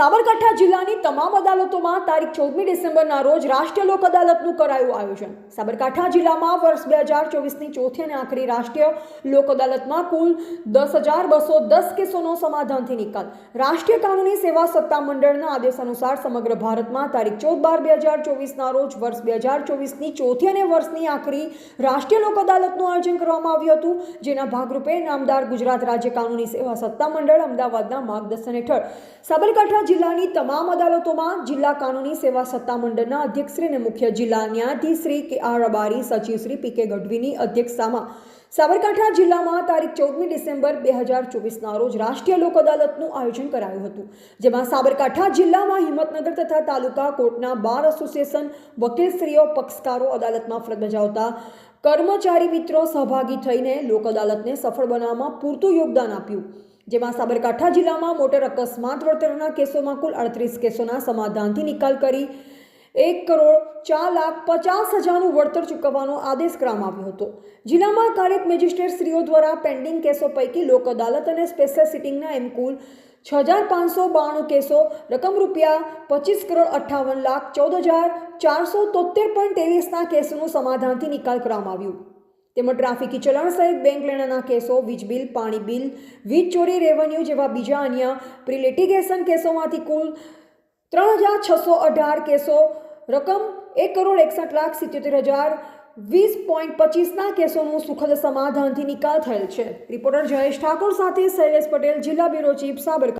સાબરકાંઠા જિલ્લાની તમામ અદાલતોમાં તારીખ ચૌદમી ડિસેમ્બરના રોજ રાષ્ટ્રીય લોક અદાલતનું કરાયું આયોજન. સાબરકાંઠા જિલ્લામાં વર્ષ બે હજાર ચોવીસની ચોથી અને આખરી રાષ્ટ્રીય લોક અદાલતમાં કુલ દસ હજાર બસો દસ કેસોનો સમાધાનથી નિકાલ. રાષ્ટ્રીય કાનૂની સેવા સત્તા મંડળના આદેશ અનુસાર સમગ્ર ભારતમાં તારીખ ચૌદ બાર બે હજાર ચોવીસના રોજ વર્ષ બે હજાર ચોવીસની ચોથી અને વર્ષની આખરી રાષ્ટ્રીય લોક અદાલતનું આયોજન કરવામાં આવ્યું હતું, જેના ભાગરૂપે નામદાર ગુજરાત રાજ્ય કાનૂની સેવા સત્તા મંડળ અમદાવાદના માર્ગદર્શન હેઠળ સાબરકાંઠા જિલ્લાની તમામ અદાલતોમાં જિલ્લા કાનૂની સેવા સત્તા મંડળના અધ્યક્ષશ્રી અને મુખ્ય જિલ્લા ન્યાયાધીશ શ્રી કે આર રબારી, સચિવ શ્રી પી કે ગઢવીની અધ્યક્ષતામાં સાબરકાંઠા જિલ્લામાં તારીખ ચૌદમી ડિસેમ્બર બે હજાર ચોવીસના રોજ રાષ્ટ્રીય લોક અદાલતનું આયોજન કરાયું હતું, જેમાં સાબરકાંઠા જિલ્લામાં હિંમતનગર તથા તાલુકા કોર્ટના બાર એસોસિએશન વકીલશ્રીઓ, પક્ષકારો, અદાલતમાં ફરજ બજાવતા કર્મચારી મિત્રો સહભાગી થઈને લોક અદાલતને સફળ બનાવવામાં પૂરતું યોગદાન આપ્યું. જેમાં સાબરકાંઠા જિલ્લામાં મોટર અકસ્માત વળતરના કેસોમાં કુલ અડત્રીસ કેસોના સમાધાનથી નિકાલ કરી એક કરોડ ચાર લાખ પચાસ હજારનું વળતર ચૂકવવાનો આદેશ કરવામાં આવ્યો હતો. જિલ્લામાં કાર્યક મેજિસ્ટ્રેટ શ્રીઓ દ્વારા પેન્ડિંગ કેસો પૈકી લોક અદાલત અને સ્પેશિયલ સિટિંગના એમ કુલ છ હજાર પાંચસો બાણું કેસો, રકમ રૂપિયા પચીસ કરોડ અઠ્ઠાવન લાખ ચૌદ હજાર ચારસો તોતેર પોઈન્ટ ત્રેવીસના કેસોનું સમાધાનથી નિકાલ કરવામાં આવ્યું. તેમજ ટ્રાફિકી ચલણ સહિત બેંક લેણાના કેસો, વીજ બિલ, પાણી બિલ, વીજ ચોરી, રેવન્યુ જેવા બીજા અન્ય પ્રિલિટિગેશન કેસોમાંથી કુલ ત્રણ હજાર છસો અઢાર કેસો, રકમ એક કરોડ એકસઠ લાખ સિત્યોતેર હજાર વીસ પોઈન્ટ પચીસના કેસોનું સુખદ સમાધાનથી નિકાલ થયેલ છે. રિપોર્ટર જયેશ ઠાકોર સાથે શૈલેષ પટેલ, જિલ્લા બ્યુરો ચીફ સાબરકાંઠા.